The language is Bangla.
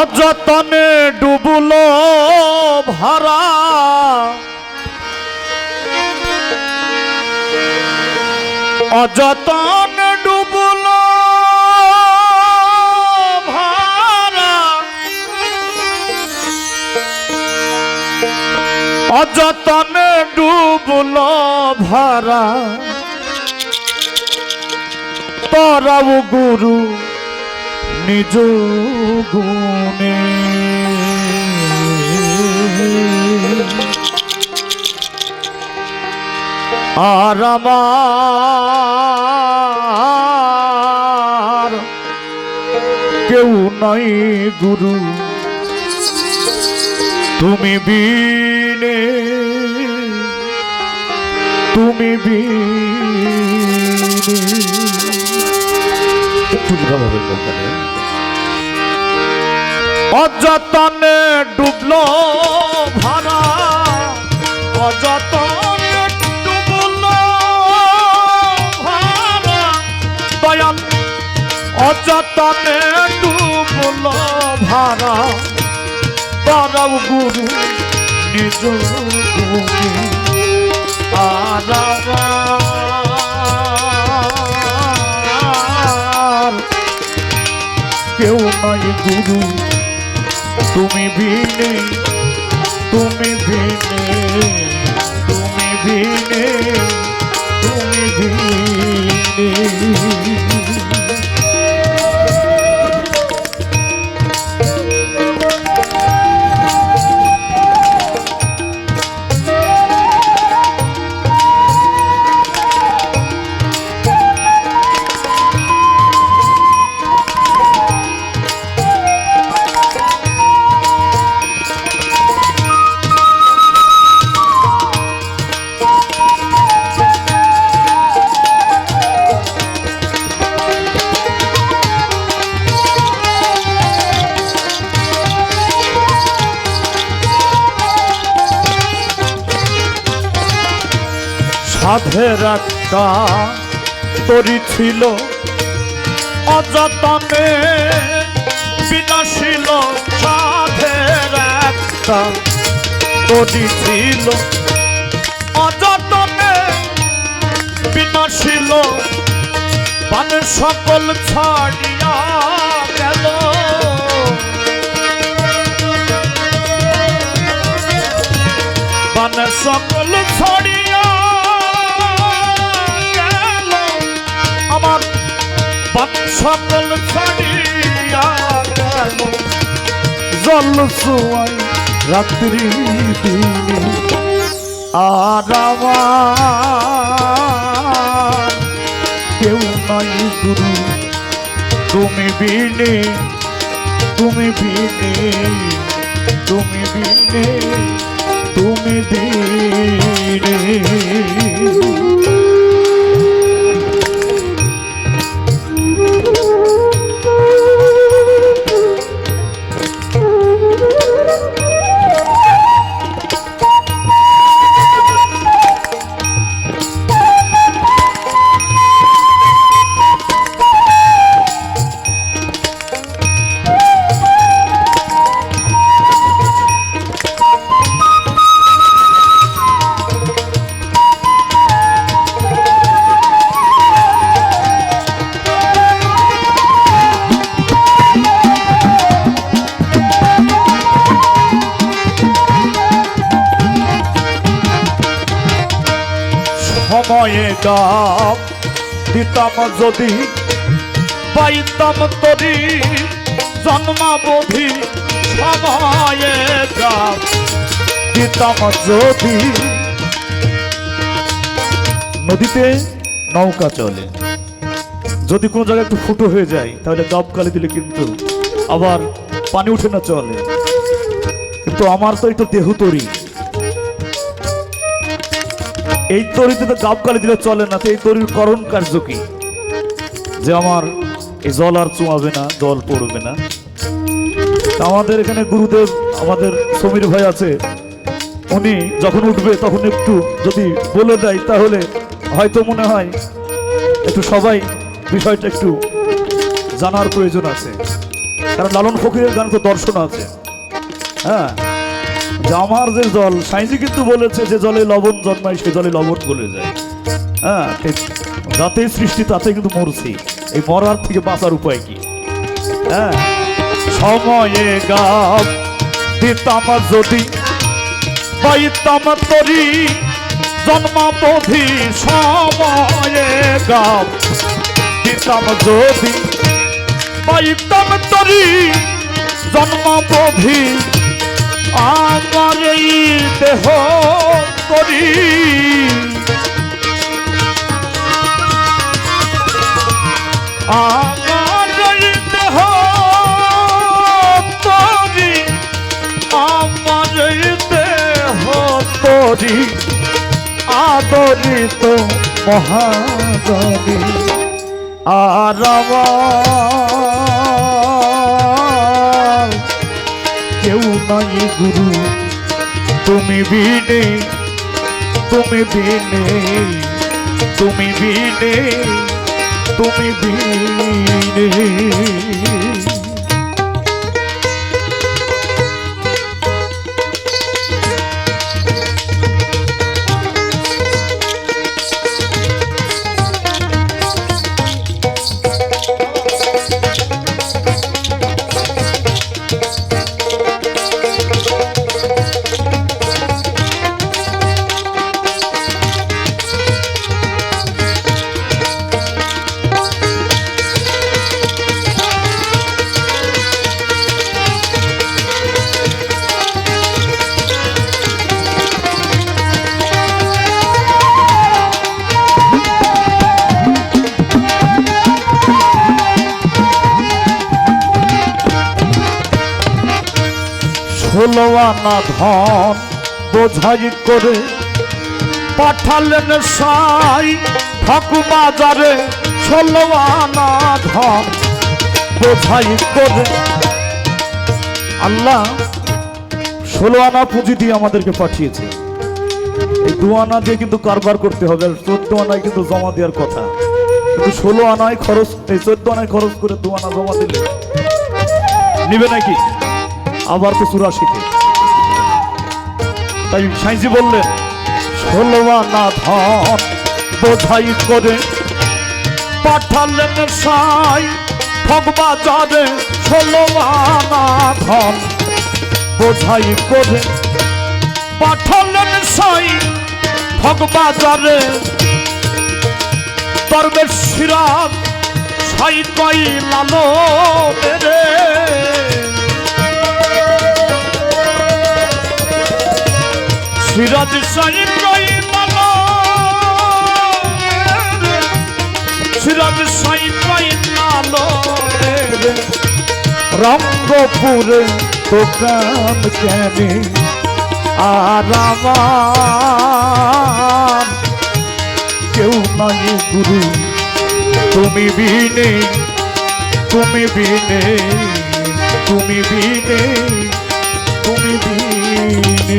অযতনে ডুবলো ভারা। অযতন ডুবলো ভারা। অযতনে ডুবলো ভারা। তরাও গুরু নিজ গুণে আর আমার কেউ নাই গুরু। তুমি বিনে তুমি বিনে। একটু ভাবে বলতে অযতনে ডুবলো ভাড়া, অযতনে ডুবলো ভাড়া। দয়াল, অযতনে ডুবলো ভাড়া। তারাও গুরু, নিজ আর কেউ নাই গুরু তুমি বিনে তুমি বিনে তুমি বিনে তুমি বিনে সাধের একটা তরি ছিল, অযতনে বিনাশিল সাধের একটা তরি ছিল, অযতনে বিনাশিল। পান সকল ছাড়িয়া গেল। পান সকল ছড়িয়া সকল ছড়িয়া গেল জল সোয়াই রাত্রি দিনে। আর আমার কেউ নাই গুরু তুমি বিনে তুমি বিনে তুমি বিনে তুমি বিনে। সময়ে ডাব দিতাম যদি, পাইতাম তরি, জন্মাবধি সময়ে ডাব দিতাম যদি, নদীতে নৌকা চলে, যদি কোনো জায়গায় একটু ফুটো হয়ে যায়, তাহলে ডাব কালি দিলে কিন্তু আবার পানি উঠে না চলে। কিন্তু আমার তো একটু দেহ তরি। এই তরিতে তো গাবকালি দিলে চলে না, তো এই তরির করণ কার্য কি? যে আমার এই জল আর চুমাবে না, জল পড়বে না। আমাদের এখানে গুরুদেব, আমাদের সমীর ভাই আছে, উনি যখন উঠবে তখন একটু যদি বলে দেয়, তাহলে হয়তো মনে হয় একটু সবাই বিষয়টা একটু জানার প্রয়োজন আছে। কারণ লালন ফকিরের গান তো দর্শন আছে। হ্যাঁ যে আমার যে জল, সাইজি কিন্তু বলেছে যে জলে লবণ জন্মায়, সে জলে লবণ গলে যায়। হ্যাঁ যাতে সৃষ্টি, তাতে কিন্তু মরছি। এই মরার থেকে বাঁচার উপায় কি? হ্যাঁ। সময়ে গাব দিতাম যদি, পাইতাম তরি, জন্মাবধি সময়ে গাব দিতাম যদি, পাইতাম তরি, জন্মাবধি আমার এই দেহ করি আমার এই দেহ তরি আমার আদরিত মহাগণী আর কেউ নাই গুরু। তুমি বিনে তুমি বিনে তুমি বিনে তুমি বিনে। ষোলো আনা ধন, বোঝাই করে পাঠালেন সাই ঠাকুমাজারে ষোলো আনা ধন, বোঝাই করে। আল্লাহ ষোলো আনা পুঁজি দিয়ে আমাদেরকে পাঠিয়েছে। এই দু আনা দিয়ে কিন্তু কারবার করতে হবে, আর চোদ্দ আনায় কিন্তু জমা দেওয়ার কথা। কিন্তু ষোলো আনায় খরচ, এই চোদ্দ আনায় খরচ করে দু আনা জমা দিলে নিবে নাকি? আবার তো চুরাশিতে তাই সাইজি বললেন আনা ধন বোঝাই করে পাঠালেন সাই ষোলো আনা ধন বোঝাই করে পাঠালেন সাই ঠকবাজারে দরবেশ সিরাজ সাই কই লালো রে? সিরাজ লালো রে। সিরাজ লালো রে। রঙ্গপুরে দোকান কেনে আর কেউ নাই গুরু তুমি বিনে তুমি বিনে তুমি বিনে তুমি বিনে